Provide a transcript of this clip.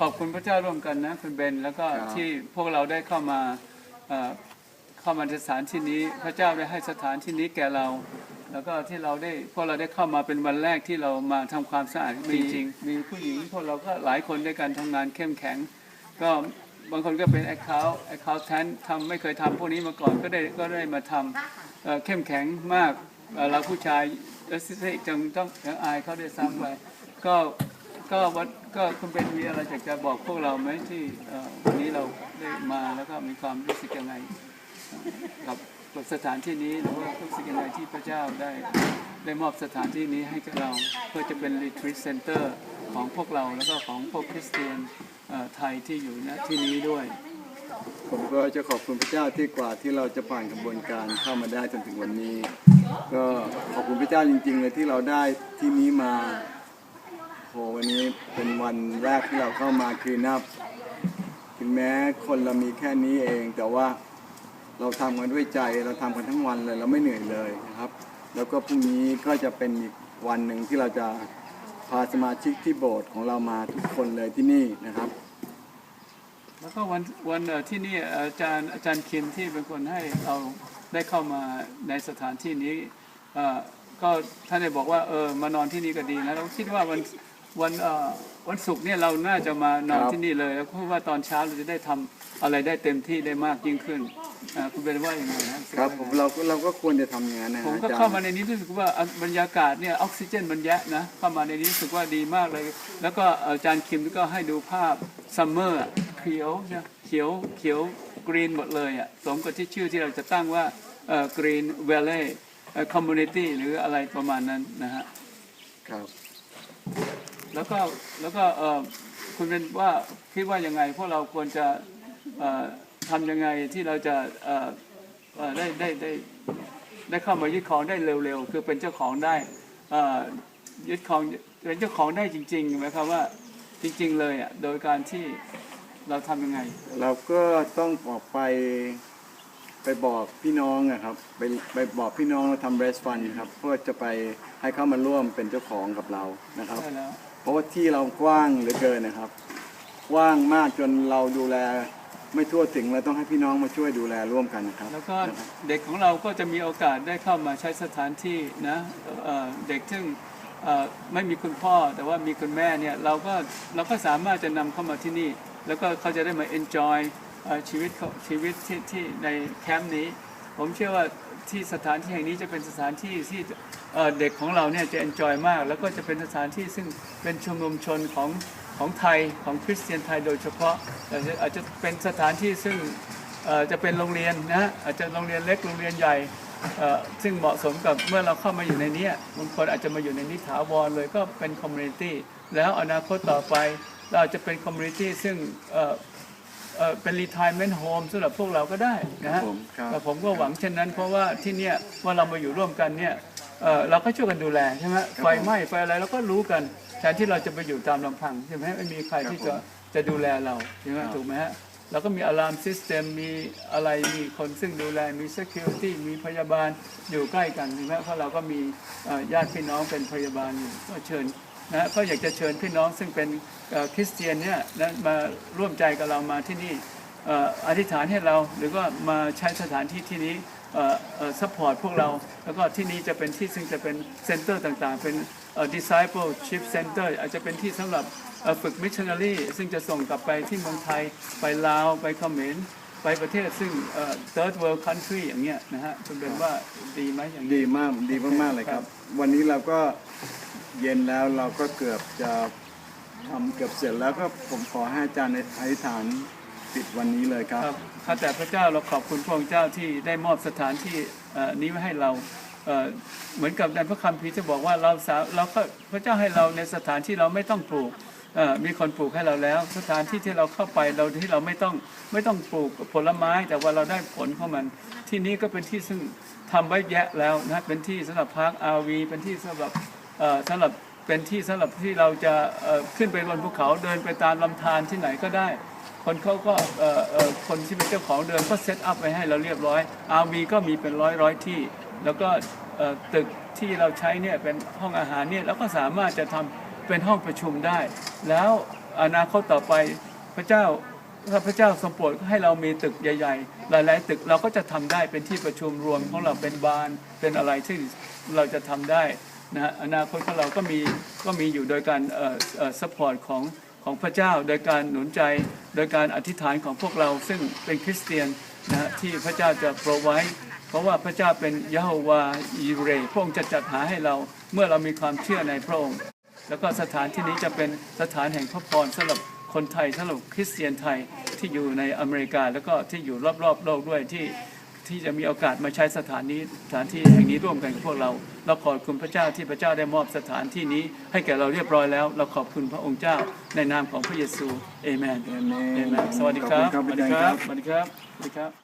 ขอบคุณพระเจ้าร่วมกันนะคุณเบนแล้วก็ครับที่พวกเราได้เข้ามาเอ่อเข้ามาในสถานที่นี้ พระเจ้าได้ให้สถานที่นี้แก่เรา แล้วก็ที่เราได้พวกเราได้เข้ามาเป็นวันแรกที่เรามาทำความสะอาดจริงๆมีผู้หญิงพวกเราก็หลายคนด้วยกันทำงานเข้มแข็ง ก็บางคนก็เป็นแอคเคาท์แอคเคาท์แทนทำไม่เคยทำพวกนี้มาก่อนก็ได้ก็ได้มาทำเอ่อเข้มแข็งมากเอ่อเราผู้ชายเออสิจังต้องยังอายเขาด้วยซ้ำไปก็ ก็วัดก็คุณเป็นมีอะไรอยากจะบอกพวกเราไหมที่วันนี้เราได้มาแล้วก็มีความรู้สึกยังไงกับสถานที่นี้หรือว่ารู้สึกยังไงที่พระเจ้าได้ได้มอบสถานที่นี้ให้กับเราเพื่อจะเป็น retreat center ของพวกเราแล้วก็ของพวกคริสเตียนไทยที่อยู่ณที่นี้ด้วย ผมก็จะขอบคุณพระเจ้าที่กว่าที่เราจะผ่านกระบวนการเข้ามาได้จนถึงวันนี้ ก็ขอบคุณพระเจ้าจริง ๆ เลยที่เราได้ที่นี้มา โหวันนี้เป็นวันแรกที่เราเข้ามาคือนับถึงแม้คนเรามีแค่นี้เอง แต่ว่าเราทำกันด้วยใจเราทำกันทั้งวันเลยเราไม่เหนื่อยเลยนะครับ แล้วก็พรุ่งนี้ก็จะเป็นอีกวันหนึ่งที่เราจะพาสมาชิกที่โบสถ์ของเรามาทุกคนเลยที่นี่นะครับ แล้วก็วันวันเอ่อที่นี่อาจารย์อาจารย์คิมที่เป็นคนให้เราได้เข้ามาในสถานที่นี้เอ่อก็ท่านได้บอกว่าเออมานอนที่นี่ก็ดีนะเราคิดว่าวัน วันเอ่อวันศุกร์เนี่ยเราน่าจะมานอนครับที่นี่เลยแล้วเพราะว่าตอนเช้าเราจะได้ทำอะไรได้เต็มที่ได้มากยิ่งขึ้นอ่าคุณเป็นว่าอย่างไรนะครับผมเราก็เราก็ควรจะทำอย่างนั้นนะผมฮะก็อาจารเข้ามาย์ในนี้รู้สึกว่าอะบรรยากาศเนี่ยออกซิเจนมันแยะนะเข้ามาในนี้รู้สึกว่าดีมากเลย แล้วก็อาจารย์คิมก็ให้ดูภาพซัมเมอร์เขียวนะเขียวเขียวกรีนหมดเลยอะสมกับที่ชื่อที่เราจะตั้งว่ากรีนเวลเล่คอมมูนิตี้หรืออะไรประมาณนั้นนะฮะ ครับ แล้วก็แล้วก็เอ่อคุณเป็นว่าคิดว่ายังไง พวกเราควรจะเอ่อทำยังไงที่เราจะเอ่อเอ่อได้ได้ได้ได้เข้ามายึดของได้เร็วๆ คือเป็นเจ้าของได้เอ่อยึดของเป็นเจ้าของได้จริงๆหมายความว่าจริง ๆ เลยอะโดยการที่เราทำยังไง เราก็ต้องออกไปไปบอกพี่น้องอะครับไปไปบอกพี่น้องเราทำเรสฟันครับเพื่อจะไปให้เขามาร่วมเป็นเจ้าของกับเรานะครับได้แล้วเพราะว่า ที่เรากว้างเหลือเกินนะครับกว้างมากจนเราดูแลไม่ทั่วถึงเราต้องให้พี่น้องมาช่วยดูแลร่วมกันนะครับ แล้วก็เด็กของเราก็จะมีโอกาสได้เข้ามาใช้สถานที่นะเอ่อเด็กซึ่งเอ่อไม่มีคุณพ่อแต่ว่ามีคุณแม่เนี่ยเราก็เราก็สามารถจะนำเข้ามาที่นี่ แล้วก็เขาจะได้มา enjoy เอ่อชีวิตเขาชีวิตที่ที่ในแคมป์นี้ ผมเชื่อว่า ที่สถานที่แห่งนี้จะเป็นสถานที่ที่เด็กของเราเนี่ยจะ enjoy มาก แล้วก็จะเป็นสถานที่ซึ่งเป็นชุมนุมชนของของไทยของคริสเตียนไทยโดยเฉพาะอาจจะอาจจะเป็นสถานที่ซึ่งจะเป็นโรงเรียนนะอาจจะโรงเรียนเล็กโรงเรียนใหญ่ซึ่งเหมาะสมกับเมื่อเราเข้ามาอยู่ในนี้บางคนอาจจะมาอยู่ในนี้ถาวรเลยก็เป็นคอมมูนิตี้แล้วอนาคตต่อไปเราจะเป็นคอมมูนิตี้ซึ่ง เอ่อเอ่อเป็น retirement home สำหรับพวกเราก็ได้นะฮะผมครับ แต่ผมก็หวังเช่นนั้น เพราะว่าที่เนี่ยว่าเรามาอยู่ร่วมกันเนี่ยเอ่อเราก็ช่วยกันดูแลใช่ไหมไฟไหม้ไฟอะไรเราก็รู้กันแทนที่เราจะไปอยู่ตามลำพังใช่ไหมไม่มีใครที่จะจะดูแลเราใช่ไหมถูกไหมฮะเราก็มีอะลามซิสเต็มมีอะไรมีคนซึ่งดูแลมี security มีพยาบาลอยู่ใกล้กันใช่ไหมเพราะเราก็มีเอ่อญาติพี่น้องเป็นพยาบาลอยู่ก็เชิญ นะก็อยากจะเชิญพี่น้องซึ่งเป็นเอ่อคริสเตียนเนี่ยนะมาร่วมใจกับเรามาที่นี่เอ่ออธิษฐานให้เราหรือว่ามาใช้สถานที่ที่นี้ซัพพอร์ตพวกเรา แล้วก็ที่นี้จะเป็นที่ซึ่งจะเป็นเซ็นเตอร์ต่างๆ เป็นเอ่อ discipleship center อาจจะเป็นที่สำหรับเอ่อฝึกมิชชันนารีซึ่งจะส่งกลับไปที่เมืองไทย ไปลาว ไปเขมรไปประเทศซึ่งเอ่อ third world country อย่างเงี้ยนะฮะคุณเป็นว่าดีไหมอย่างนี้ดีมากดีมากๆเลยครับ วันนี้เราก็ เย็นแล้วเราก็เกือบจะทำเกือบเสร็จแล้วก็ผมขอให้อาจารย์อธิษฐานปิดวันนี้เลยครับครับข้าแต่พระเจ้าเราขอบคุณพระองค์เจ้าที่ได้มอบสถานที่เอ่อนี้ไว้ให้เราเอ่อเหมือนกับในพระคัมภีร์จะบอกว่าเราสาเราก็พระเจ้าให้เราในสถานที่เราไม่ต้องปลูกเอ่อมีคนปลูกให้เราแล้ว สถานที่ที่เราเข้าไปเราที่เราไม่ต้องไม่ต้องปลูกผลไม้ แต่ว่าเราได้ผลของมัน ที่นี้ก็เป็นที่ซึ่งทำไว้แยะแล้วนะเป็นที่สำหรับพักอาวีเป็นที่สำหรับ สำหรับเป็นที่สำหรับที่เราจะขึ้นไปบนภูเขาเดินไปตามลำธารที่ไหนก็ได้ คนเขาก็คนที่เป็นเจ้าของเดิมก็เซตอัพไว้ให้เราเรียบร้อยอาวีก็มีเป็นร้อยร้อยที่ แล้วก็ตึกที่เราใช้เนี่ยเป็นห้องอาหารเนี่ยเราก็สามารถจะทำเป็นห้องประชุมได้ แล้วอนาคตต่อไปพระเจ้าถ้าพระเจ้าทรงโปรดให้เรามีตึกใหญ่ ๆ หลาย ๆ ตึกเราก็จะทำได้เป็นที่ประชุมรวมของเราเป็นบานเป็นอะไรที่เราจะทำได้ นะอนาคตของเราก็มีก็มีอยู่โดยการเอ่อเอ่อ support ของของพระเจ้า โดยการหนุนใจ โดยการอธิษฐานของพวกเราซึ่งเป็นคริสเตียนนะที่พระเจ้าจะโปรไว้ เพราะว่าพระเจ้าเป็นยะโฮวาอีเรพระองค์จะจัดหาให้เราเมื่อเรามีความเชื่อในพระองค์ แล้วก็สถานที่นี้จะเป็นสถานแห่งพระพรสำหรับคนไทยสำหรับคริสเตียนไทยที่อยู่ในอเมริกา แล้วก็ที่อยู่รอบๆโลกด้วยที่ ที่จะมีโอกาสมาใช้สถานนี้สถานที่แห่งนี้ร่วมกันกับพวกเรา เราขอบคุณพระเจ้าที่พระเจ้าได้มอบสถานที่นี้ให้แก่เราเรียบร้อยแล้ว เราขอบคุณพระองค์เจ้าในนามของพระเยซูเอเมนเอเมนเอเมนสวัสดีครับขอบสคุวัณสดีคครัรับบสวัสดีครับสวัสดีครับ